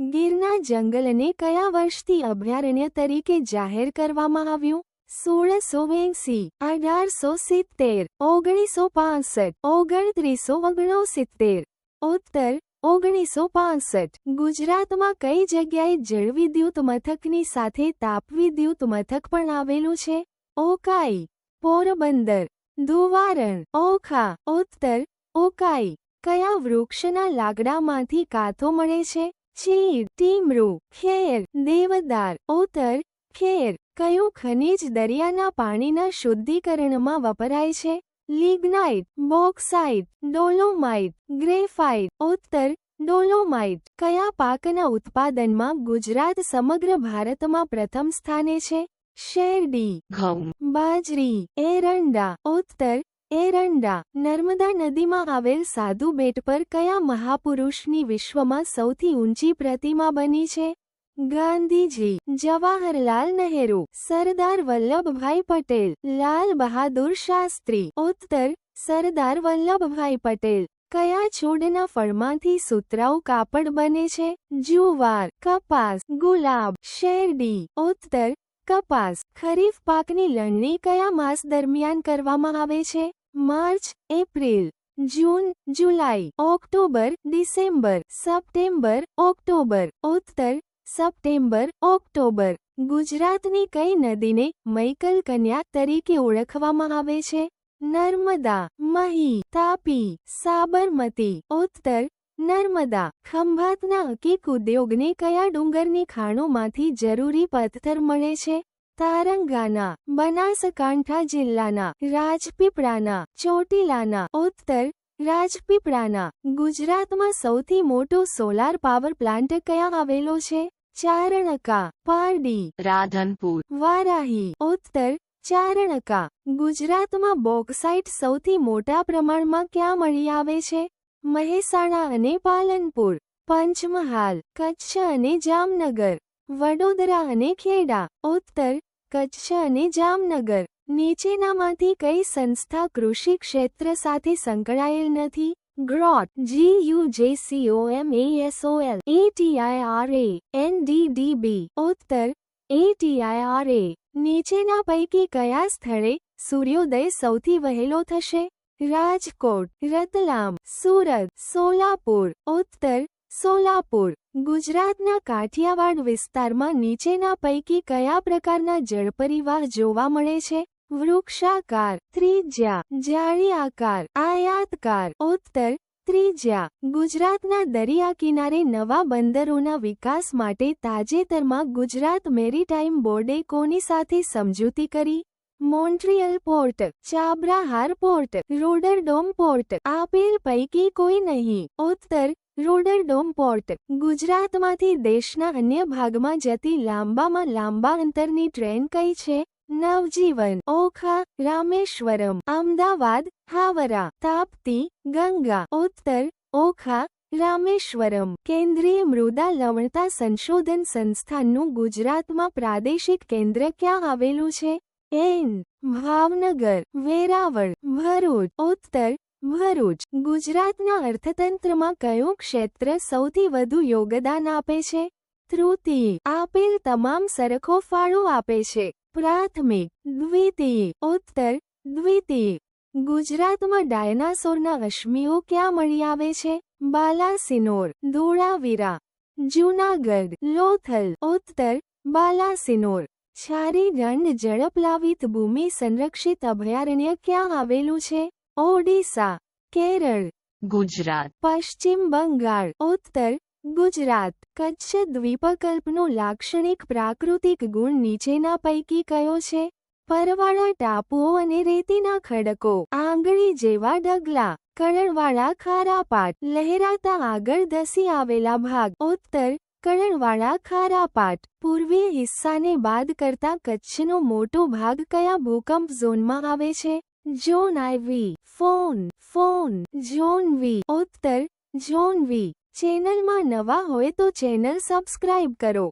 ગીરના જંગલને કયા વર્ષથી અભયારણ્ય તરીકે જાહેર કરવામાં આવ્યું? સોળસો એંસી, અઢારસો સિત્તેર, ઓગણીસો પાસઠ, ઓગણત્રીસો ઓગણસિત્તેર. ઉત્તર, ઓગણીસો પાસઠ. ગુજરાતમાં કઈ જગ્યાએ જળવિદ્યુત મથકની સાથે તાપવિદ્યુત મથક પણ આવેલું છે? ઓકાઈ, પોરબંદર. ધુવારણ, ઓખા. ઉત્તર, ઓકાઈ. કયા વૃક્ષના લાકડામાંથી કાથો મળે છે? ચીડ ટીમરૂ ખેર દેવદાર ઓતર ખેર કયું ખનિજ દરિયાના પાણીના શુદ્ધિકરણમાં વપરાય છે? લિગ્નાઇટ બોક્સાઇટ ડોલોમાઇટ ગ્રેફાઇટ ઉત્તર ડોલોમાઇટ કયા પાકના ઉત્પાદનમાં ગુજરાત સમગ્ર ભારતમાં પ્રથમ સ્થાને છે? શેરડી ઘઉં. બાજરી એરંડા ઉત્તર એરંડા નર્મદા નદીમાં આવેલ સાધુ બેટ પર કયા મહાપુરુષની વિશ્વમાં સૌથી ઊંચી પ્રતિમા બની છે? ગાંધીજી, જવાહરલાલ નહેરુ, સરદાર વલ્લભભાઈ પટેલ, લાલ બહાદુર શાસ્ત્રી. ઉત્તર, સરદાર વલ્લભભાઈ પટેલ. કયા છોડના ફળમાંથી સુતરાઉ કાપડ બને છે? જુવાર, કપાસ, ગુલાબ, શેરડી. ઉત્તર, કપાસ. ખરીફ પાકની લણણી કયા માસ દરમિયાન કરવામાં આવે છે? માર્ચ, એપ્રિલ, જૂન, જુલાઈ, ઓક્ટોબર, ડિસેમ્બર, સપ્ટેમ્બર, ઓક્ટોબર, ઉત્તર, સપ્ટેમ્બર, ઓક્ટોબર. ગુજરાતની કઈ નદીને મૈકલ કન્યા તરીકે ઓળખવામાં આવે છે? નર્મદા, મહી, તાપી, સાબરમતી. ઉત્તર, નર્મદા. ખંભાતના અકીક ઉદ્યોગને કયા ડુંગરની ખાણોમાંથી જરૂરી પથ્થર મળે છે? તારંગાના બનાસકાંઠા જિલ્લાના રાજપીપળાના ચોટીલાના ઉત્તર રાજપીપળાના ગુજરાતમાં સૌથી મોટો સોલાર પાવર પ્લાન્ટ ક્યાં આવેલો છે ચારણકા પારડી રાધનપુર વારાહી ઉત્તર ચારણકા ગુજરાતમાં બોક્સાઇટ સૌથી મોટા પ્રમાણમાં ક્યાં મળી આવે છે મહેસાણા અને પાલનપુર પંચમહાલ કચ્છ અને જામનગર વડોદરા અને ખેડા ઉત્તર કચ્છ અને જામનગર. નીચેનામાંથી કઈ સંસ્થા કૃષિ ક્ષેત્ર સાથે સંકળાયેલ નથી? ગ્રોટ G U J C O M A S O L ATIRA NDDB ઉત્તર એટીઆઈઆરએ નીચેના પૈકી કયા સ્થળે સૂર્યોદય સૌથી વહેલો થશે? રાજકોટ, રતલામ, સુરત, સોલાપુર. ઉત્તર સોલાપુર, ગુજરાતના કાઠિયાવાડ વિસ્તારમાં નીચેના પૈકી કયા પ્રકારના જળપરિવાહ જોવા મળે છે? વૃક્ષાકાર, ત્રિજ્યા જાળી આકાર આયાતકાર. ઉત્તર, ત્રિજ્યા, ગુજરાતના દરિયા કિનારે નવા બંદરોના વિકાસ માટે તાજેતરમાં ગુજરાત મેરીટાઈમ બોર્ડે કોની સાથે સમજૂતી કરી? Montreal port, Chabahar port, Rotterdam port. આપેલ પૈકી કોઈ નહીં. ઉત્તર રોડરડોમ પોર્ટ, ગુજરાતમાંથી દેશના અન્ય ભાગમાં જતી લાંબામાં લાંબા અંતરની ટ્રેન કઈ છે? નવજીવન, ઓખા, રામેશ્વરમ, અમદાવાદ, હાવરા, તાપ્તી, ગંગા, ઉત્તર, ઓખા, રામેશ્વરમ. કેન્દ્રીય મૃદા લવણતા સંશોધન સંસ્થાનનું ગુજરાતમાં પ્રાદેશિક કેન્દ્ર ક્યાં આવેલું છે? એન, ભાવનગર, વેરાવળ, ભરૂચ, ઉત્તર ભરૂચ, ગુજરાતના અર્થતંત્રમાં કયું ક્ષેત્ર સૌથી વધુ યોગદાન આપે છે? તૃતીય, આપેલ તમામ સરખો ફાળો આપે છે. પ્રાથમિક, દ્વિતીય, ઉત્તર, દ્વિતીય. ગુજરાતમાં ડાયનાસોરના અશ્મિઓ ક્યાં મળી આવે છે? બાલાસિનોર, ધોળાવીરા. જૂનાગઢ, લોથલ, ઉત્તર, બાલાસિનોર. છારી ઝડપ લાવિત ભૂમિ સંરક્ષિત અભયારણ્ય ક્યાં આવેલું છે? ઓડિશા કેરળ ગુજરાત પશ્ચિમ બંગાળ ઉત્તર ગુજરાત કચ્છ દ્વીપકલ્પનો લાક્ષણિક પ્રાકૃતિક ગુણ નીચેના પૈકી કયો છે પરવાળા ટાપુઓ અને રેતીના ખડકો આંગળી જેવા ડગલા કળણવાળા ખારા પાટ લહેરાતા આગળ ધસી આવેલા ભાગ ઉત્તર કળણવાળા ખારા પાટ પૂર્વીય હિસ્સાને બાદ કરતા કચ્છનો મોટો ભાગ કયા ભૂકંપ ઝોનમાં આવે છે zone IV phone phone zone V ઉત્તર ઝોન વી. ચેનલમાં નવા હોય તો ચેનલ સબસ્ક્રાઇબ કરો.